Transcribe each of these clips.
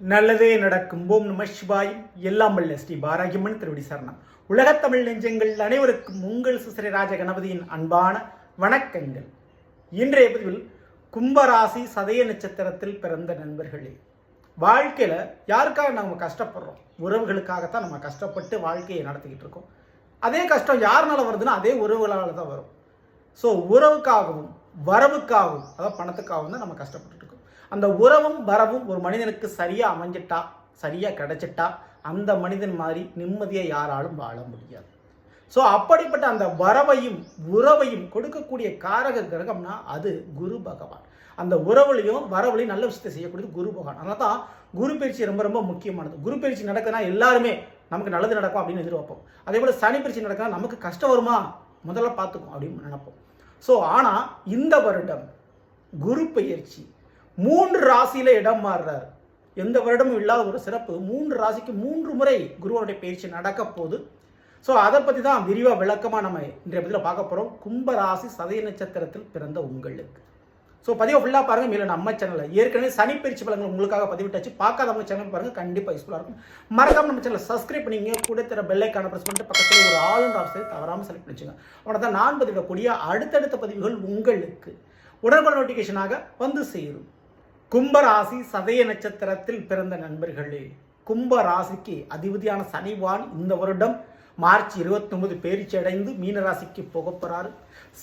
நல்லதே நடக்கும். ஓம் நம சிவாயும் எல்லாம் வல்ல ஸ்ரீ பாராகியம்மன் திருவடி சரணம். உலகத்தமிழ் நெஞ்சங்கள் அனைவருக்கும் உங்கள் சுசரி ராஜ கணபதியின் அன்பான வணக்கங்கள். இன்றைய பதிவில் கும்பராசி சதய நட்சத்திரத்தில் பிறந்த நண்பர்களே வாழ்க்கையில் யாருக்காக நம்ம கஷ்டப்படுறோம்? உறவுகளுக்காகத்தான் நம்ம கஷ்டப்பட்டு வாழ்க்கையை நடத்திக்கிட்டு இருக்கோம். அதே கஷ்டம் யாருனால வருதுன்னா அதே உறவுகளால் தான் வரும். ஸோ உறவுக்காகவும் வரவுக்காகவும் அதாவது பணத்துக்காகவும் தான் நம்ம கஷ்டப்பட்டுட்டு இருக்கோம் அந்த உறவும் வரவும் ஒரு மனிதனுக்கு சரியாக அமைஞ்சிட்டா சரியாக கிடைச்சிட்டா அந்த மனிதன் மாதிரி நிம்மதியாக யாராலும் வாழ முடியாது. ஸோ அப்படிப்பட்ட அந்த வரவையும் உறவையும் கொடுக்கக்கூடிய காரக கிரகம்னா அது குரு பகவான். அந்த உறவுலையும் வரவுலையும் நல்ல விஷயத்தை செய்யக்கூடியது குரு பகவான். அதனால தான் குரு பயிற்சி ரொம்ப ரொம்ப முக்கியமானது. குரு பயிற்சி நடக்குதுன்னா எல்லாருமே நமக்கு நல்லது நடக்கும் அப்படின்னு எதிர்பார்ப்போம். அதே போல் சனி பயிற்சி நடக்குதுன்னா நமக்கு கஷ்டம் வருமா? முதல்ல பார்த்துக்கும் அப்படின்னு நினைப்போம். ஸோ ஆனால் இந்த வருடம் குரு பயிற்சி மூன்று ராசியில இடம் மாறுறார். எந்த வருடமும் இல்லாத ஒரு சிறப்பு. மூன்று ராசிக்கு மூன்று முறை குருவனுடைய பயிற்சி நடக்க போகுது. ஸோ அதை பற்றி தான் விரிவாக விளக்கமாக நம்ம இன்றைய பதில் பார்க்க போகிறோம் கும்ப ராசி சதய நட்சத்திரத்தில் பிறந்த உங்களுக்கு. ஸோ பதிவை ஃபுல்லாக பாருங்கள் மேலே நம்ம சேனலில் ஏற்கனவே சனி பயிற்சி பலங்கள் உங்களுக்காக பதிவிட்டாச்சு. பார்க்காதவங்க சேனல் பாருங்கள் கண்டிப்பாக யூஸ்ஃபுல்லாக இருக்கும். மறக்காமல் நம்ம சேனலை சப்ஸ்கிரைப் பண்ணிங்க கூட தர பெல்லைக்கான ப்ரெஸ் பண்ணிட்டு பக்கத்தில் ஒரு ஆல் அண்ட் ஆப்ஷனை தவறாமல் செலக்ட் பண்ணிச்சுங்க அவனை தான் நான் பதிவிடக்கூடிய அடுத்தடுத்த பதிவுகள் உங்களுக்கு. உடனுக்குடன் நோட்டிஃபிகேஷனாக வந்து சேரும். கும்பராசி சதய நட்சத்திரத்தில் பிறந்த நண்பர்களே கும்ப ராசிக்கு அதிபதியான சனிவான் இந்த வருடம் மார்ச் இருபத்தி ஒன்பது பேரிச்சி அடைந்து மீனராசிக்கு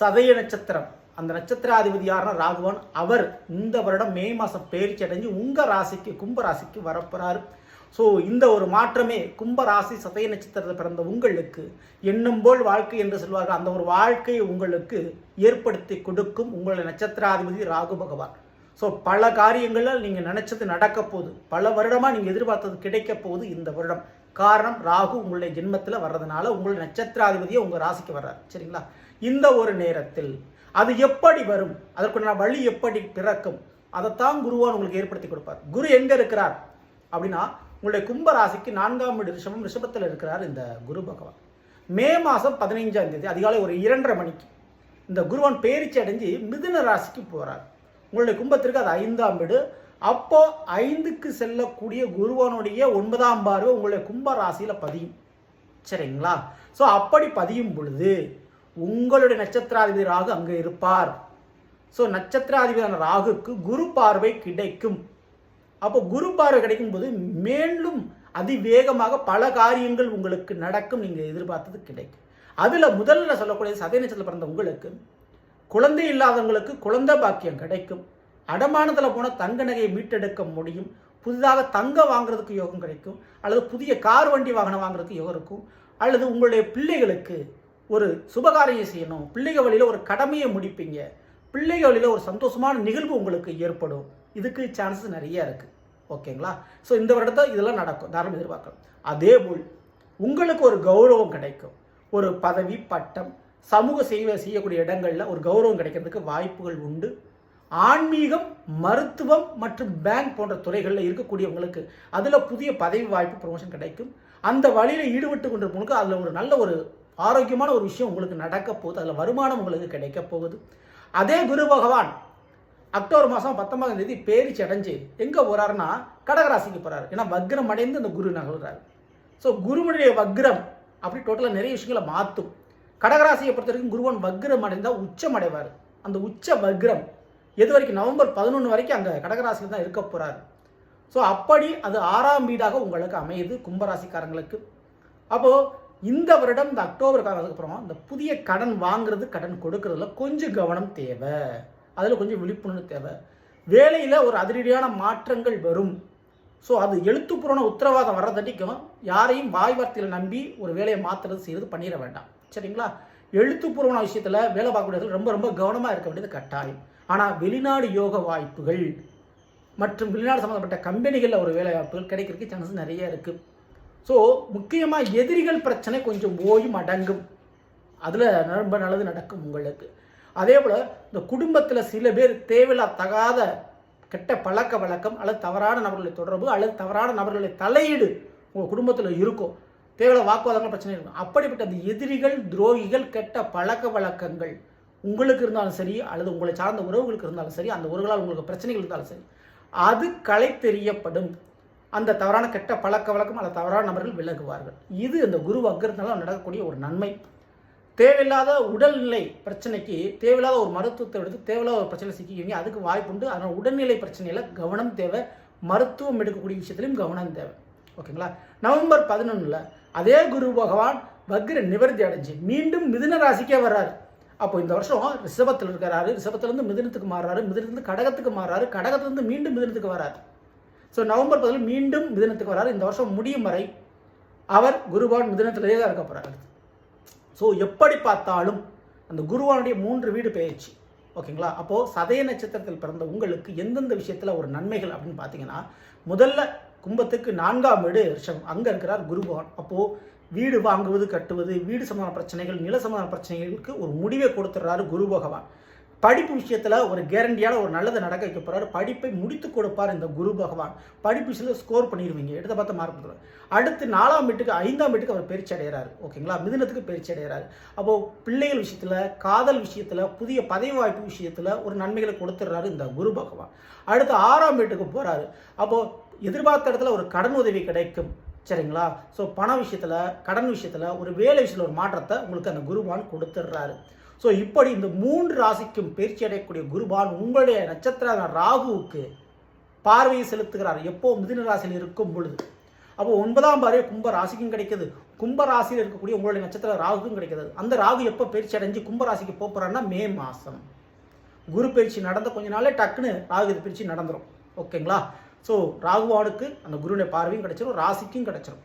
சதய நட்சத்திரம் அந்த நட்சத்திராதிபதி யாருன்னா ராகுவான். அவர் இந்த வருடம் மே மாதம் பேரிச்சி அடைஞ்சு உங்கள் ராசிக்கு கும்ப ராசிக்கு வரப்போறாரு ஸோ இந்த ஒரு மாற்றமே கும்பராசி சதய நட்சத்திரத்தில் பிறந்த உங்களுக்கு எண்ணும் போல் வாழ்க்கை என்று சொல்வார்கள். அந்த ஒரு வாழ்க்கையை உங்களுக்கு ஏற்படுத்தி கொடுக்கும் உங்களுடைய நட்சத்திராதிபதி ராகு பகவான். ஸோ பல காரியங்களில் நீங்கள் நினச்சது நடக்க போகுது. பல வருடமாக நீங்கள் எதிர்பார்த்தது கிடைக்க போகுது இந்த வருடம். காரணம் ராகு உங்களுடைய ஜென்மத்தில் வர்றதுனால உங்களுடைய நட்சத்திராதிபதியை உங்கள் ராசிக்கு வர்றார். சரிங்களா? இந்த ஒரு நேரத்தில் அது எப்படி வரும்? அதற்குண்டான வழி எப்படி பிறக்கும்? அதைத்தான் குருவான் உங்களுக்கு ஏற்படுத்தி கொடுப்பார். குரு எங்கே இருக்கிறார்? அப்படின்னா உங்களுடைய கும்ப ராசிக்கு நான்காம் வீடு ரிஷபம் ரிஷபத்தில் இருக்கிறார் இந்த குரு பகவான். மே மாதம் பதினைஞ்சாம் தேதி அதிகாலை ஒரு இரண்டரை மணிக்கு இந்த குருவான் பேரிச்சு அடைஞ்சு மிதுன ராசிக்கு போகிறார் உங்களுடைய கும்பத்திற்கு அது ஐந்தாம் வீடு. அப்போ ஐந்துக்கு செல்லக்கூடிய குருவனுடைய ஒன்பதாம் பார்வை உங்களுடைய கும்ப ராசியில் பதியும். சரிங்களா? ஸோ அப்படி பதியும் பொழுது உங்களுடைய நட்சத்திராதிபதி ராகு அங்கே இருப்பார். ஸோ நட்சத்திராதிபதியான ராகுக்கு குரு பார்வை கிடைக்கும். அப்போ குரு பார்வை கிடைக்கும் போது மேலும் அதிவேகமாக பல காரியங்கள் உங்களுக்கு நடக்கும். நீங்கள் எதிர்பார்த்தது கிடைக்கும். அதில் முதல்ல சொல்லக்கூடிய சதய நட்சத்திரத்தில் பிறந்த உங்களுக்கு குழந்தை இல்லாதவங்களுக்கு குழந்தை பாக்கியம் கிடைக்கும். அடமானத்தில் போன தங்க நகையை மீட்டெடுக்க முடியும். புதிதாக தங்க வாங்குறதுக்கு யோகம் கிடைக்கும். அல்லது புதிய கார் வண்டி வாகனம் வாங்குறதுக்கு யோகம் இருக்கும். அல்லது உங்களுடைய பிள்ளைகளுக்கு ஒரு சுபகாரியம் செய்யணும். பிள்ளைகள் வழியில் ஒரு கடமையை முடிப்பீங்க. பிள்ளைகள் வழியில் ஒரு சந்தோஷமான நிகழ்வு உங்களுக்கு ஏற்படும். இதுக்கு சான்சஸ் நிறைய இருக்குது ஓகேங்களா ஸோ இந்த வருடத்தை இதெல்லாம் நடக்கும். தாராளம் எதிர்பார்க்கலாம். அதே போல் உங்களுக்கு ஒரு கௌரவம் கிடைக்கும். ஒரு பதவி பட்டம் சமூக சேவை செய்யக்கூடிய இடங்களில் ஒரு கௌரவம் கிடைக்கிறதுக்கு வாய்ப்புகள் உண்டு. ஆன்மீகம் மருத்துவம் மற்றும் பேங்க் போன்ற துறைகளில் இருக்கக்கூடியவங்களுக்கு அதில் புதிய பதவி வாய்ப்பு ப்ரொமோஷன் கிடைக்கும். அந்த வழியில் ஈடுபட்டு கொண்டிருப்பவங்களுக்கு அதில் ஒரு நல்ல ஒரு ஆரோக்கியமான ஒரு விஷயம் உங்களுக்கு நடக்க போகுது. அதில் வருமானம் உங்களுக்கு கிடைக்க போகுது. அதே குரு பகவான் அக்டோபர் மாதம் பத்தொன்பதாம் தேதி பேரிச்சு அடைஞ்சு எங்கே போகிறாருன்னா கடகராசிக்கு போகிறாரு ஏன்னா வக்ரம் அடைந்து அந்த குரு நகர்றாரு. ஸோ குருவனுடைய வக்ரம் அப்படி டோட்டலாக நிறைய விஷயங்களை மாற்றும் கடகராசியை பொறுத்த வரைக்கும் குருவன் வக்ரம் அடைந்தால் உச்சம் அடைவார் அந்த உச்ச வக்ரம் எது வரைக்கும் நவம்பர் பதினொன்று வரைக்கும் அங்கே கடகராசியில் தான் இருக்க போகிறாரு ஸோ அப்படி அது ஆறாம் வீடாக உங்களுக்கு அமையுது கும்பராசிக்காரங்களுக்கு. அப்போது இந்த வருடம் இந்த அக்டோபர் காலத்துக்கு இந்த புதிய கடன் வாங்குறது கடன் கொடுக்கறதுல கொஞ்சம் கவனம் தேவை. அதில் கொஞ்சம் விழிப்புணர்வு தேவை. வேலையில் ஒரு அதிரடியான மாற்றங்கள் வரும். ஸோ அது எழுத்துப்பூர்வமான உத்தரவாதம் வர்றதட்டிக்கும் யாரையும் வாய் வார்த்தையில் நம்பி ஒரு வேலையை மாற்றுறது செய்கிறது பண்ணிட வேண்டாம். சரிங்களா? எழுத்துப்பூர்வமான விஷயத்தில் வேலை பார்க்கக்கூடியவர்கள் ரொம்ப ரொம்ப கவனமாக இருக்க வேண்டியது கட்டாயம். ஆனால் வெளிநாடு யோக வாய்ப்புகள் மற்றும் வெளிநாடு சம்மந்தப்பட்ட கம்பெனிகளில் ஒரு வேலை வாய்ப்புகள் கிடைக்கிறதுக்கு சான்சஸ் நிறைய இருக்குது ஸோ முக்கியமாக எதிரிகள் பிரச்சனை கொஞ்சம் ஓயும் அடங்கும். அதில் ரொம்ப நல்லது நடக்கும் உங்களுக்கு. அதே போல் இந்த குடும்பத்தில் சில பேர் தேவையில்லா தகாத கெட்ட பழக்க வழக்கம் அல்லது தவறான நபர்களை தொடர்பு அல்லது தவறான நபர்களுடைய தலையீடு உங்கள் குடும்பத்தில் இருக்கும் தேவையில்ல வாக்குவாதங்கள் பிரச்சனை இருக்கும். அப்படிப்பட்ட அந்த எதிரிகள் துரோகிகள் கெட்ட பழக்க வழக்கங்கள் உங்களுக்கு இருந்தாலும் சரி அல்லது உங்களை சார்ந்த உறவுகளுக்கு இருந்தாலும் சரி அந்த உறவுகளால் உங்களுக்கு பிரச்சனைகள் இருந்தாலும் சரி அது களை தெரியப்படும். அந்த தவறான கெட்ட பழக்க வழக்கம் அல்லது தவறான நபர்கள் விலகுவார்கள். இது அந்த குரு வக்கரத்தினால நடக்கக்கூடிய ஒரு நன்மை. தேவையில்லாத உடல்நிலை பிரச்சனைக்கு தேவையில்லாத ஒரு மருத்துவத்தை எடுத்து தேவையில்லாத ஒரு பிரச்சனை சிக்கிக்குவீங்க அதுக்கு வாய்ப்புண்டு அதனால் உடல்நிலை பிரச்சனையில் கவனம் தேவை. மருத்துவம் எடுக்கக்கூடிய விஷயத்திலையும் கவனம் தேவை. ஓகேங்களா? நவம்பர் பதினொன்றில் அதே குரு பகவான் வக்ர நிவர்த்தி அடைஞ்சு மீண்டும் மிதுன ராசிக்கே வர்றாரு. அப்போ இந்த வருஷம் ரிஷபத்தில் இருக்கிறாரு. ரிஷபத்திலேருந்து மிதுனத்துக்கு மாறுறாரு. மிதுனத்துலேருந்து கடகத்துக்கு மாறுறாரு. கடகத்துலேருந்து மீண்டும் மிதுனத்துக்கு வராரு ஸோ நவம்பர் பதில் மீண்டும் மிதுனத்துக்கு வராரு இந்த வருஷம் முடியும் வரை அவர் குருவான் மிதுனத்திலேயே தான் இருக்க போகிறாரு ஸோ எப்படி பார்த்தாலும் அந்த குருவானுடைய மூன்று வீடு பெயர்ச்சி. ஓகேங்களா? அப்போது சதய நட்சத்திரத்தில் பிறந்த உங்களுக்கு எந்தெந்த விஷயத்தில் ஒரு நன்மைகள் அப்படின்னு பார்த்தீங்கன்னா முதல்ல கும்பத்துக்கு நான்காம் வீடு ரிஷபம் அங்கே இருக்கிறார் குரு பகவான் அப்போது வீடு வாங்குவது கட்டுவது வீடு சம்பந்தமான பிரச்சனைகள் நில சம்பந்தமான பிரச்சனைகளுக்கு ஒரு முடிவை கொடுத்துட்றாரு குரு பகவான் படிப்பு விஷயத்தில் ஒரு கேரண்டியான ஒரு நல்லதை நடக்க வைக்க போகிறாரு படிப்பை முடித்து கொடுப்பார் இந்த குரு பகவான் படிப்பு விஷயத்தில் ஸ்கோர் பண்ணிடுவீங்க. எடுத்த பார்த்து மார்க் அடுத்து நாலாம் வீட்டுக்கு ஐந்தாம் வீட்டுக்கு அவர் பயிற்சி அடைகிறாரு. ஓகேங்களா? மிதினத்துக்கு பயிற்சி அடைகிறாரு. அப்போது பிள்ளைகள் விஷயத்தில் காதல் விஷயத்தில் புதிய பதவி வாய்ப்பு விஷயத்தில் ஒரு நன்மைகளை கொடுத்துட்றாரு இந்த குரு பகவான் அடுத்து ஆறாம் வீட்டுக்கு போகிறாரு அப்போது எதிர்பார்த்த இடத்துல ஒரு கடன் உதவி கிடைக்கும். சரிங்களா? ஸோ பண விஷயத்தில் கடன் விஷயத்தில் ஒரு வேலை விஷயத்தில் ஒரு மாற்றத்தை உங்களுக்கு அந்த குருபான் கொடுத்துட்றாரு. ஸோ இப்படி இந்த மூன்று ராசிக்கும் பயிற்சி அடையக்கூடிய குருபான் உங்களுடைய நட்சத்திர ராகுவுக்கு பார்வையை செலுத்துகிறார். எப்போ? மிதுன ராசியில் இருக்கும் பொழுது. அப்போ ஒன்பதாம் பார்வை கும்ப ராசிக்கும் கிடைக்குது. கும்ப ராசியில் இருக்கக்கூடிய உங்களுடைய நட்சத்திர ராகுக்கும் கிடைக்கிறது அந்த ராகு எப்போ பயிற்சி அடைஞ்சு கும்ப ராசிக்கு போகிறான்னா மே மாதம் குரு பயிற்சி நடந்த கொஞ்ச நாளே டக்குன்னு ராகு பயிற்சி நடந்துடும் ஓகேங்களா? ஸோ ராகுவானுக்கு அந்த குருவினுடைய பார்வையும் கிடச்சிரும் ராசிக்கும் கிடைச்சிரும்.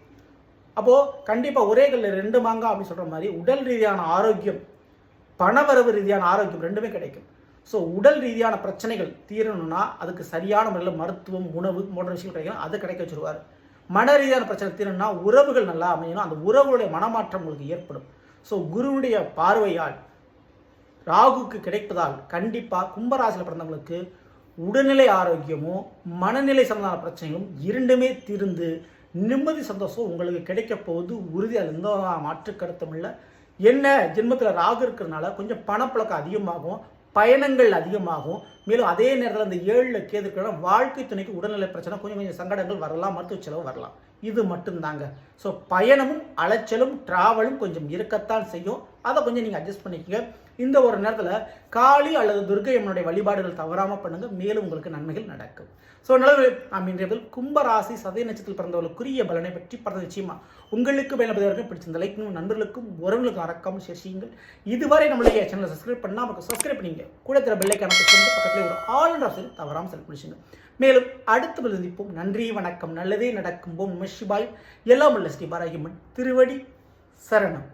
அப்போது கண்டிப்பாக ஒரே கல்லில் ரெண்டு மாங்கா அப்படின்னு சொல்கிற மாதிரி உடல் ரீதியான ஆரோக்கியம் பணவரவு ரீதியான ஆரோக்கியம் ரெண்டுமே கிடைக்கும். ஸோ உடல் ரீதியான பிரச்சனைகள் தீரணும்னா அதுக்கு சரியான முறையில் மருத்துவம் உணவு போன்ற விஷயங்கள் கிடைக்கும். அதை கிடைக்க வச்சுருவார். மன ரீதியான பிரச்சனை தீரணும்னா உறவுகள் நல்லா அமையணும். அந்த உறவுகளுடைய மனமாற்றம் உங்களுக்கு ஏற்படும். ஸோ குருவுடைய பார்வையால் ராகுக்கு கிடைப்பதால் கண்டிப்பாக கும்பராசியில் பிறந்தவங்களுக்கு உடல்நிலை ஆரோக்கியமும் மனநிலை சம்பந்தமான பிரச்சனைகளும் இரண்டுமே தீர்ந்து நிம்மதி சந்தோஷம் உங்களுக்கு கிடைக்க போகுது. உறுதியாக எந்த மாற்று கருத்தும் இல்லை. என்ன ஜென்மத்தில் ராகு இருக்கிறதுனால கொஞ்சம் பணப்பழக்கம் அதிகமாகும் பயணங்கள் அதிகமாகும். மேலும் அதே நேரத்தில் அந்த ஏழில் கேதுக்கிற வாழ்க்கை துணைக்கு உடல்நிலை பிரச்சனை கொஞ்சம் கொஞ்சம் சங்கடங்கள் வரலாம் மருத்துவ செலவு வரலாம். இது மட்டும்தாங்க. ஸோ பயணமும் அலைச்சலும் ட்ராவலும் கொஞ்சம் இருக்கத்தான் செய்யும். அதை கொஞ்சம் நீங்கள் அட்ஜஸ்ட் பண்ணிக்கங்க. இந்த ஒரு நேரத்தில் காளி அல்லது துர்கை அம்மனுடைய வழிபாடுகள் தவறாமல் பண்ணுங்கள் மேலும் உங்களுக்கு நன்மைகள் நடக்கும். ஸோ நல்லது நாம் இன்றைய கும்பராசி சதய நட்சத்திரத்தில் பிறந்தவர்களுக்குரிய பலனை பற்றி பிறந்த நிச்சயமா உங்களுக்கு பயன்படுவதற்கு பிடிச்சிருந்த லைக்கும் நண்பர்களுக்கும் உறவுகளுக்கும் மறக்காமல் ஷேர் இதுவரை நம்மளுடைய சேனலை சப்ஸ்கிரைப் பண்ணால் நமக்கு சப்ஸ்கிரைப் பண்ணிங்க. கூட தர பெல்லைக்கான கணக்கு பக்கத்தில் ஒரு ஆல் ஆப்ஷன் தவறாமல் செலக்ட் பண்ணிச்சுங்க மேலும் அடுத்து சந்திப்போம். நன்றி வணக்கம். நல்லதே நடக்கும். போம் நம எல்லாம் உள்ள ஸ்ரீ பாராகிமன் திருவடி சரணம்.